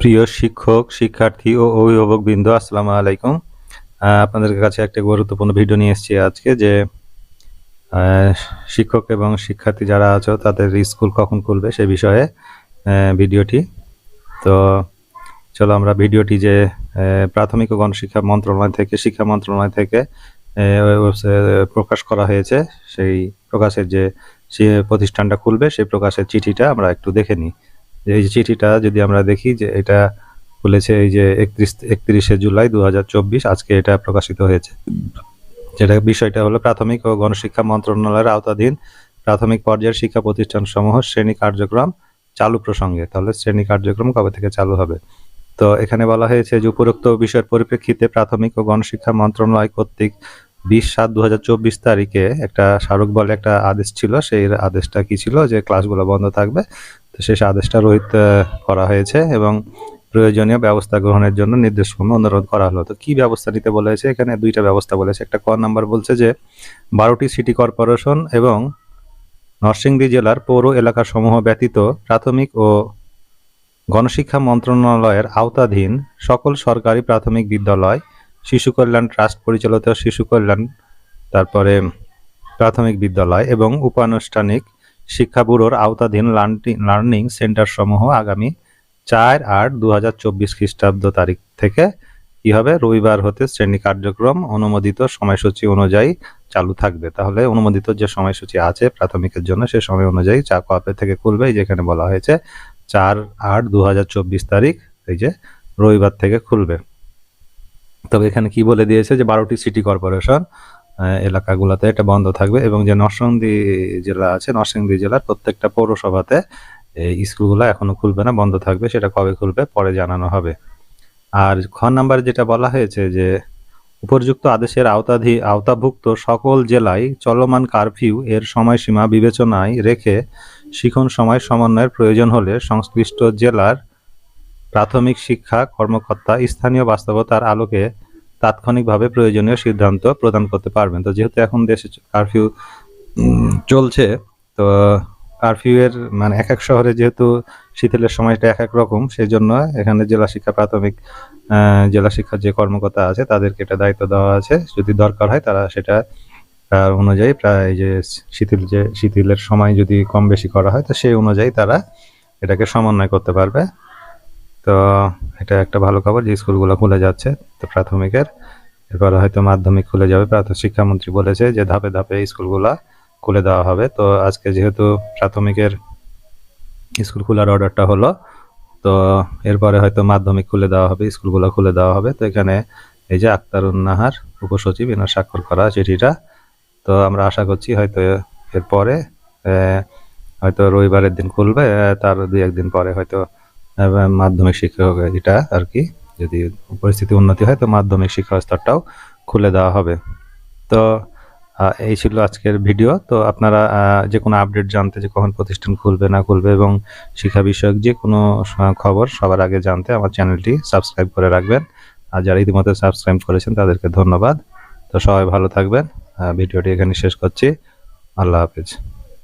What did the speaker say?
প্রিয় শিক্ষক, শিক্ষার্থী ও অভিভাবকবৃন্দ, আসসালামু আলাইকুম। আপনাদের কাছে একটা গুরুত্বপূর্ণ ভিডিও নিয়ে এসেছি আজকে যে শিক্ষক এবং শিক্ষার্থী যারা আছো, তাদের স্কুল কখন খুলবে সে বিষয়ে ভিডিওটি। তো চলো আমরা ভিডিওটি যে প্রাথমিক ও গণশিক্ষা মন্ত্রণালয় থেকে, শিক্ষা মন্ত্রণালয় থেকে প্রকাশ করা হয়েছে। সেই প্রকাশের যে প্রতিষ্ঠানটা খুলবে সেই প্রকাশের চিঠিটা আমরা একটু দেখে নিই। এই চিঠিটা যদি আমরা দেখি যে এটা খুলেছে এই যে একত্রিশ, একত্রিশে জুলাই দুহাজার চব্বিশ, আজকে এটা প্রকাশিত হয়েছে। যেটা বিষয়টা হলো প্রাথমিক ও গণশিক্ষা মন্ত্রণালয়ের আওতাধীন প্রাথমিক পর্যায়ের শিক্ষা প্রতিষ্ঠান সমূহ শ্রেণি কার্যক্রম চালু প্রসঙ্গে। তাহলে শ্রেণি কার্যক্রম কবে থেকে চালু হবে? তো এখানে বলা হয়েছে যে উপরোক্ত বিষয়ের পরিপ্রেক্ষিতে প্রাথমিক ও গণশিক্ষা মন্ত্রণালয় কর্তৃক বিশ সাত দু তারিখে একটা স্মারক বলে একটা আদেশ ছিল, সেই আদেশটা কি ছিল যে ক্লাসগুলো বন্ধ থাকবে? তো শেষ আদেশটা রহিত করা হয়েছে এবং প্রয়োজনীয় ব্যবস্থা গ্রহণের জন্য নির্দেশক্রমে অনুরোধ করা হলো। তো কী ব্যবস্থা নিতে বলেছে? এখানে দুইটা ব্যবস্থা বলেছে। একটা ক নাম্বার বলছে যে, বারোটি সিটি কর্পোরেশন এবং নরসিংদী জেলার পৌর এলাকাসমূহ ব্যতীত প্রাথমিক ও গণশিক্ষা মন্ত্রণালয়ের আওতাধীন সকল সরকারি প্রাথমিক বিদ্যালয় শিশু কল্যাণ ট্রাস্ট পরিচালিত শিশু কল্যাণ, তারপরে প্রাথমিক বিদ্যালয় এবং উপানুষ্ঠানিক শিক্ষা ব্যুরোর আওতাধীন লার্নিং- সেন্টার সমূহ আগামী চার আট দু হাজার চব্বিশ খ্রিস্টাব্দ তারিখ থেকে কি হবে রবিবার হতে শ্রেণি কার্যক্রম অনুমোদিত সময়সূচি অনুযায়ী চালু থাকবে? তাহলে অনুমোদিত যে সময়সূচি আছে প্রাথমিকের জন্য সে সময় অনুযায়ী চা কবে থেকে খুলবে যেখানে বলা হয়েছে, চার আট দু তারিখ, এই যে রবিবার থেকে খুলবে। তবে এখানে কি বলে দিয়েছে যে বারোটি সিটি কর্পোরেশন এলাকাগুলোতে এটা বন্ধ থাকবে এবং যে নরসিংদী জেলা আছে, নরসিংদী জেলার প্রত্যেকটা পৌরসভাতে এই স্কুলগুলো এখনও খুলবে না, বন্ধ থাকবে, সেটা কবে খুলবে পরে জানানো হবে। আর খ নাম্বার যেটা বলা হয়েছে যে উপযুক্ত আদেশের আওতাধি, আওতাভুক্ত সকল জেলায় চলমান কারফিউ এর সময়সীমা বিবেচনায় রেখে শিখন সময় সমন্বয়ের প্রয়োজন হলে সংশ্লিষ্ট জেলার প্রাথমিক শিক্ষা, কর্মকর্তা, স্থানীয় বাস্তবতার আলোকে তাৎক্ষণিকভাবে প্রয়োজনীয় সিদ্ধান্ত প্রদান করতে পারবেন। তো যেহেতু এখন দেশে কারফিউ চলছে, তো কারফিউ এর মানে এক এক শহরে যেহেতু শীতলের সময়টা এক এক রকম সেই জন্য এখানে জেলা শিক্ষা প্রাথমিক জেলা শিক্ষার যে কর্মকর্তা আছে, তাদেরকে এটা দায়িত্ব দেওয়া আছে। যদি দরকার হয়, তারা সেটা অনুযায়ী প্রায় যে শিথিল যে, শিথিলের সময় যদি কম বেশি করা হয়, তো সেই অনুযায়ী তারা এটাকে সমন্বয় করতে পারবে। তো এটা একটা ভালো খবর যে স্কুলগুলো খুলে যাচ্ছে তো প্রাথমিকের। এরপরে হয়তো মাধ্যমিক খুলে যাবে। প্রাথমিক শিক্ষামন্ত্রী বলেছে যে ধাপে ধাপে স্কুলগুলা খুলে দেওয়া হবে। তো আজকে যেহেতু প্রাথমিকের স্কুল খোলার অর্ডারটা হলো, তো এরপরে হয়তো মাধ্যমিক খুলে দেওয়া হবে, স্কুলগুলো খুলে দেওয়া হবে। তো এখানে এই যে আক্তারুন নাহার উপসচিব, এনার স্বাক্ষর করা চিঠিটা। তো আমরা আশা করছি হয়তো এরপরে হয়তো রবিবারের দিন খুলবে তার দুই একদিন পরে হয়তো মাধ্যমিক শিক্ষক এটা আর কি। যদি পরিস্থিতি উন্নতি হয়, তো মাধ্যমিক শিক্ষা স্তরটাও খুলে দেওয়া হবে। তো এই ছিল আজকের ভিডিও। তো আপনারা যে কোনো আপডেট জানতে, যে কখন প্রতিষ্ঠান খুলবে, না খুলবে এবং শিক্ষা বিষয়ক যে কোনো খবর সবার আগে জানতে আমার চ্যানেলটি সাবস্ক্রাইব করে রাখবেন। আর যারা ইতিমধ্যে সাবস্ক্রাইব করেছেন, তাদেরকে ধন্যবাদ। তো সবাই ভালো থাকবেন। ভিডিওটি এখানে শেষ করছি। আল্লাহ হাফিজ।